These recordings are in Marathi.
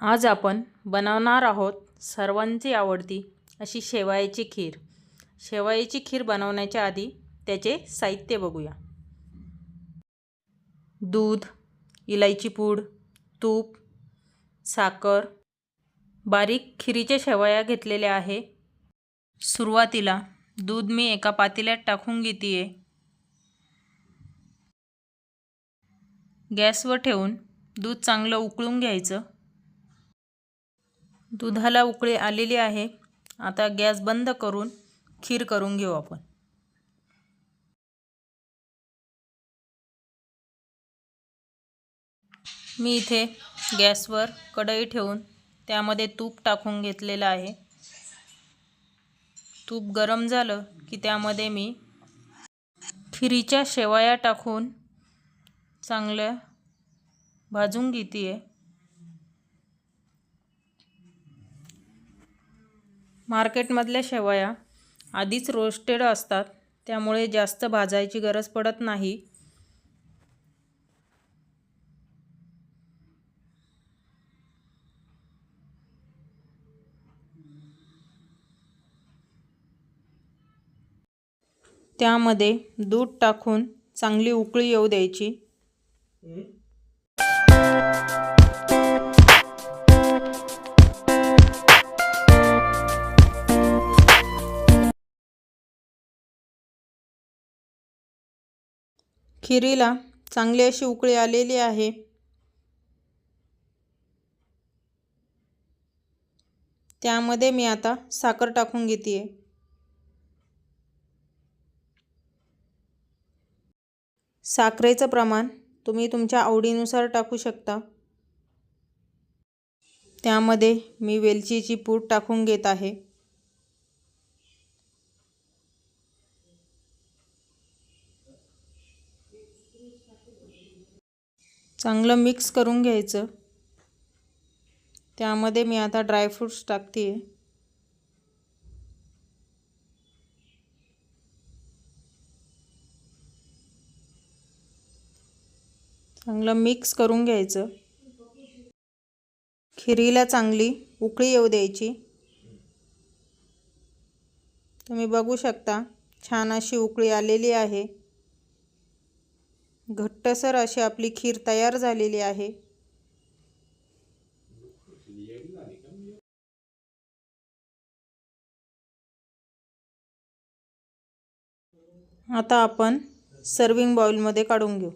आज आपण बनवणार आहोत सर्वांची आवडती अशी शेवयाची खीर. शेवयाची खीर बनवण्याच्या आधी त्याचे साहित्य बघूया. दूध इलायची पूड तूप साखर बारीक खिरीच्या शेवया घेतलेल्या आहे. सुरुवातीला दूध मी एका पातेल्यात टाकून घेते गॅसवर ठेवून दूध चांगलं उकळून घ्यायचं. दुधाला उकळी आलेली आहे. आता गॅस बंद करून खीर करून घेऊ आपण. मी इथे गॅसवर कढई ठेवून त्यामध्ये तूप टाकून घेतलेलं आहे. तूप गरम झालं की त्यामध्ये मी खिरीच्या शेवाया टाकून चांगल्या भाजून घेते आहे मार्केटमधल्या शेवया आधीच रोस्टेड असतात त्यामुळे जास्त भाजायची गरज पडत नाही. त्यामध्ये दूध टाकून चांगली उकळी येऊ द्यायची. खिरीला चांगली अशी उकळी आलेली आहे. त्यामध्ये मी आता साखर टाकून घेते आहे साखरेचं प्रमाण तुम्ही तुमच्या आवडीनुसार टाकू शकता. त्यामध्ये मी वेलचीची पूड टाकून घेत आहे. चांगलं मिक्स करून घ्यायचं. त्यामध्ये मी आता ड्रायफ्रूट्स टाकते आहे चांगलं मिक्स करून घ्यायचं. खिरीला चांगली उकळी येऊ द्यायची. तुम्ही बघू शकता छान अशी उकळी आलेली आहे. घट्टसर अशी आपली खीर तयार झालेली आहे. आता आपण सर्विंग बाउलमध्ये काढून घेऊ.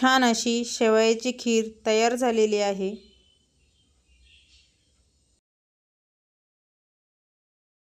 छान अशी शेवयाची खीर तयार झालेली आहे.